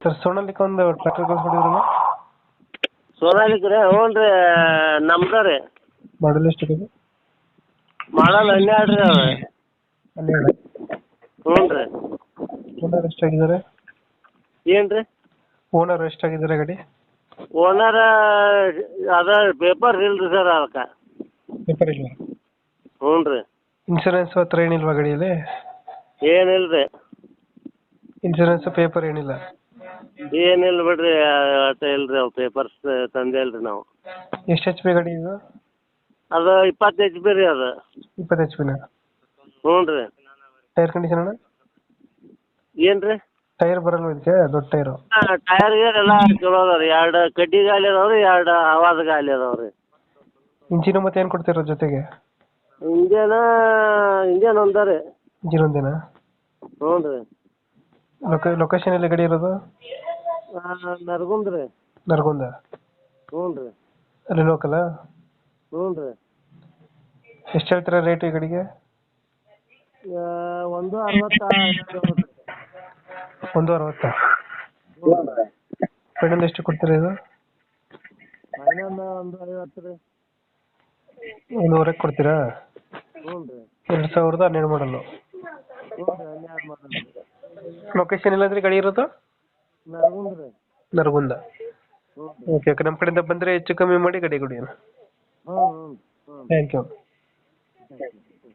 Sir Sonalika ಒಂದು tractor ಕಳ್ಸ್ಕೊಂಡಿದ್ರಲ್ಲ ಸೋನಾಲಿಕ್ ರೀ ಹ್ಞೂ ರೀ ನಮ್ದು ರೀ. ಮಾಡಲ್ ಎಷ್ಟಿದೆ ಮಾಡಲ್ ಹನ್ನೆರಡು ರೀ ಅಲ್ಲೇ ಹನ್ನೆರಡು. ಹ್ಞೂ ರೀ. ಓನರ್ ಎಷ್ಟಾಗಿದ್ದಾರೆ ಏನು ಏನ್ರಿ ಓನರ್ ಎಷ್ಟಾಗಿದ್ದಾರೆ ಗಾಡಿ? ಓನರ್ ಅದ ಪೇಪರ್ ಇಲ್ಲ ರೀ ಸರ್ ಅದಕ್ಕೆ. ಪೇಪರ್ ಇಲ್ಲ. ಹ್ಞೂ ರೀ. ಇನ್ಶೂರೆನ್ಸ್ ಹತ್ರ ಏನಿಲ್ವಾ ಗಾಡಿಯಲ್ಲಿ? ಏನಿಲ್ಲ ರೀ. ಇನ್ಶೂರೆನ್ಸ್ ಪೇಪರ್ ಏನಿಲ್ಲ? ಏನಿಲ್ಲ ಬಿಡ್ರಿ ಅಷ್ಟ ಇಲ್ರಿ ಅವ್ ಪೇಪರ್ಸ್ ತಂದೆ ಇಲ್ರಿ ನಾವು. ಎಷ್ಟು ಎಚ್ ಪಿ ಗಾಡಿ ಇದು? ಅದು ಇಪ್ಪತ್ತು ಎಚ್ ಪಿ ರೀ ಅದು. ಇಪ್ಪತ್ತು ಎಚ್ ಪಿನ ಹ್ಞೂ ರೀ. ಟೈರ್ ಕಂಡೀಷನ್ ಅಣ್ಣ? ಏನು ರೀ? ಟೈರ್ ಬರಲ್ಲ ಇದಕ್ಕೆ? ದೊಡ್ಡ ಟೈರು ಟೈರ್ ಗೀರ್ ಎಲ್ಲ ಚಲೋ ಅದಾವ ರೀ ಎರಡು ಕಡ್ಡಿ ಗಾಲಿ ಅದಾವ ರೀ ಎರಡು ಹವಾದ ಗಾಲಿ ಅದಾವ ರೀ ಇಂಜಿನ್ ಮತ್ತೆ ಏನು ಕೊಡ್ತಿರೋ ಜೊತೆಗೆ? ಇಂಜನ ಇಂಜನ್ ಒಂದ ರೀ. ಇಂಜಿನ್ ಒಂದೇನಾ? ಹ್ಞೂ ರೀ. ಲೊಕ ಲೊಕೇಶನ್ ಎಲ್ಲಿ ಗಡಿ ಇರೋದು? ನರಗುಂದ್ ರೀ. ನರಗುಂದ? ಹ್ಞೂ ರೀ. ಅಲ್ಲಿ ಲೋಕಲ ಹ್ಞೂ ರೀ. ಎಷ್ಟು ಹೇಳ್ತೀರಾ ರೇಟ್ ಈ ಗಾಡಿಗೆ? ಒಂದು ಅರವತ್ತ ಒಂದು ಅರವತ್ತ ಫೈನಲ್ ಎಷ್ಟು ಕೊಡ್ತೀರಾ ಇದು? ಫೈನಲ್ ಒಂದು ಐವತ್ತು ರೀ. ಒಂದೂವರೆಗೆ ಕೊಡ್ತೀರಾ? ಹ್ಞೂ ರೀ. ಎರಡು ಸಾವಿರದ ಹನ್ನೆರಡು ಮಾಡಲು ಹ್ಞೂ ರೀ ಹನ್ನೆರಡು ಮಾಡಲ್ ಲೊಕೇಶನ್ ಇಲ್ಲಾಂದ್ರೆ ಗಾಡಿ ಇರೋದು? ನರಗುಂದ್ ಓಕೆ ಓಕೆ ನಮ್ಮ ಕಡೆಯಿಂದ ಬಂದ್ರೆ ಹೆಚ್ಚು ಕಮ್ಮಿ ಮಾಡಿ ಗಾಡಿ ಕೊಡಿ ಹ್ಞೂ ಹ್ಞೂ ಹ್ಞೂ ಥ್ಯಾಂಕ್ ಯು